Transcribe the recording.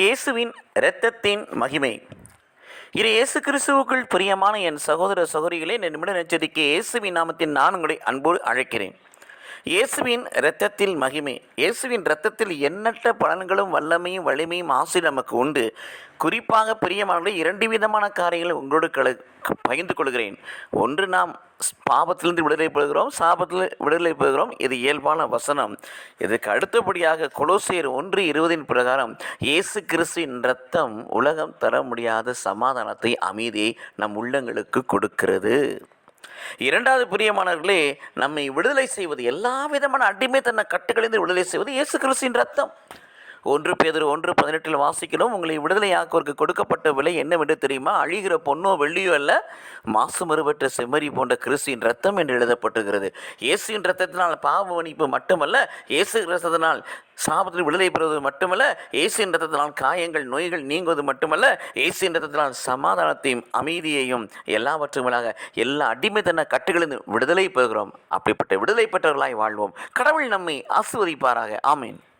இயேசுவின் இரத்தத்தின் மகிமை. இரு இயேசு கிறிஸ்துவுக்குள் பிரியமான என் சகோதர சகோதரிகளே இந்த நிமிட நச்சரிக்கை இயேசுவின் நாமத்தின் நான் உங்களை அன்போடு அழைக்கிறேன். இயேசுவின் இரத்தத்தில் மகிமை. இயேசுவின் இரத்தத்தில் எண்ணற்ற பலன்களும் வல்லமையும் வலிமையும் ஆசை நமக்கு உண்டு. குறிப்பாக பிரியமானவர்களே இரண்டு விதமான காரியங்களை உங்களோடு கல பகிர்ந்து கொள்கிறேன். ஒன்று நாம் பாவத்திலிருந்து விடுதலை பெறுகிறோம் சாபத்தில் விடுதலை பெறுகிறோம். இது இயல்பான வசனம். இதுக்கு அடுத்தபடியாக கொலோசியர் ஒன்று இருபதின் பிரகாரம் இயேசு கிறிஸ்துவின் ரத்தம் உலகம் தர முடியாத சமாதானத்தை அமைதியை நம் உள்ளங்களுக்கு கொடுக்கிறது. இரண்டாவது பிரியமானவர்களே நம்மை விடுதலை செய்வது எல்லா விதமான அடிமை தன்னை கட்டுகளிலிருந்து விடுதலை செய்வது இயேசு கிறிஸ்தின் ரத்தம். ஒன்று பேதர் ஒன்று பதினெட்டில் வாசிக்கிறோம். உங்களை விடுதலையாக்குவதற்கு கொடுக்கப்பட்ட விலை என்னவென்று தெரியுமா? அழிகிற பொண்ணோ வெள்ளியோ அல்ல மாசு மறுபற்ற செம்மறி போன்ற கிறிஸ்தின் ரத்தம் என்று எழுதப்பட்டுகிறது இயேசுவின் ரத்தத்தினால் பாவ மன்னிப்பு மட்டுமல்ல இயேசு ரத்தத்தினால் சாபத்தில் விடுதலை பெறுவது மட்டுமல்ல இயேசின் ரத்தத்தினால் காயங்கள் நோய்கள் நீங்குவது மட்டுமல்ல இயேசின் ரத்தத்தினால் சமாதானத்தையும் அமைதியையும் எல்லாவற்றுமேலாக எல்லா அடிமைத்தன கட்டுகளிலிருந்து விடுதலை பெறுகிறோம். அப்படிப்பட்ட விடுதலை பெற்றவர்களாய் வாழ்வோம். கடவுள் நம்மை ஆசிர்வதிப்பாராக. ஆமீன்.